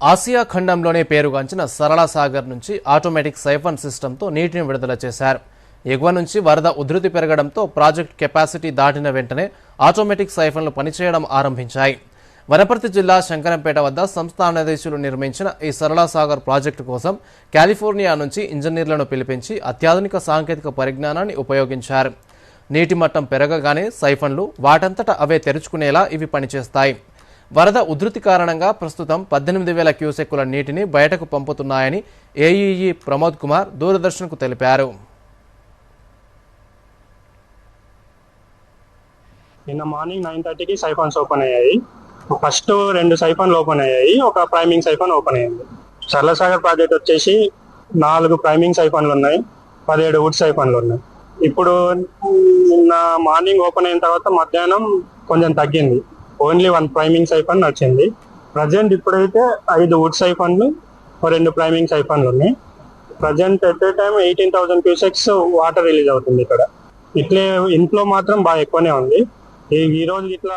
Asia ఖండంలోనే పేరుగాంచిన సరళ సాగర్ నుంచి ఆటోమేటిక్ సైఫన్ సిస్టంతో నీటిని విడుదల చేశారు. ఎగువ నుంచి వరద ఉధృతి పెరగడంతో ప్రాజెక్ట్ కెపాసిటీ దాటిన వెంటనే ఆటోమేటిక్ సైఫన్లు పనిచేయడం ఆరంభించాయి. వనపర్తి జిల్లా శంకరంపేట వద్ద సంస్థానాధీశులు నిర్మించిన ఈ సరళ సాగర్ ప్రాజెక్టు కోసం కాలిఫోర్నియా నుంచి ఇంజనీర్లను పిలిపించి అత్యాధునిక సాంకేతిక పరిజ్ఞానాన్ని ఉపయోగించారు. నీటి మట్టం పెరగగానే సైఫన్లు వాటంతట అవే తెరుచుకునేలా ఇవి పనిచేస్తాయి. వరద ఉధృతి కారణంగా ప్రస్తుతం పద్దెనిమిది వేల క్యూసెక్కుల నీటిని బయటకు పంపుతున్నాయని ఏఈఈ ప్రమోద్ కుమార్ దూరదర్శన్కు తెలిపారు. నిన్న మార్నింగ్ నైన్ థర్టీకి సైఫాన్స్ ఓపెన్ అయ్యాయి. ఫస్ట్ రెండు సైఫాన్లు ఓపెన్ అయ్యాయి. ఒక ప్రైమింగ్ సైఫాన్ ఓపెన్ అయ్యింది. సరళసాగర్ ప్రాజెక్ట్ వచ్చేసి నాలుగు ప్రైమింగ్ సైఫాన్లు ఉన్నాయి. పదిహేడు వుడ్ సైఫాన్లు ఉన్నాయి. ఇప్పుడు నిన్న మార్నింగ్ ఓపెన్ అయిన తర్వాత మధ్యాహ్నం కొంచెం తగ్గింది. ఓన్లీ వన్ ప్రైమింగ్ సైఫన్ వచ్చింది ప్రజెంట్ ఇప్పుడైతే ఐదు వుడ్ సైఫన్లు ఓ రెండు ప్రైమింగ్ సైఫన్లు ఉన్నాయి. Present at a time eighteen thousand cusecs water release అవుతుంది ఇక్కడ. ఇట్లే ఇన్ఫ్లో మాత్రం బాగా ఎక్కువనే ఉంది. ఈ ఈ రోజు ఇట్లా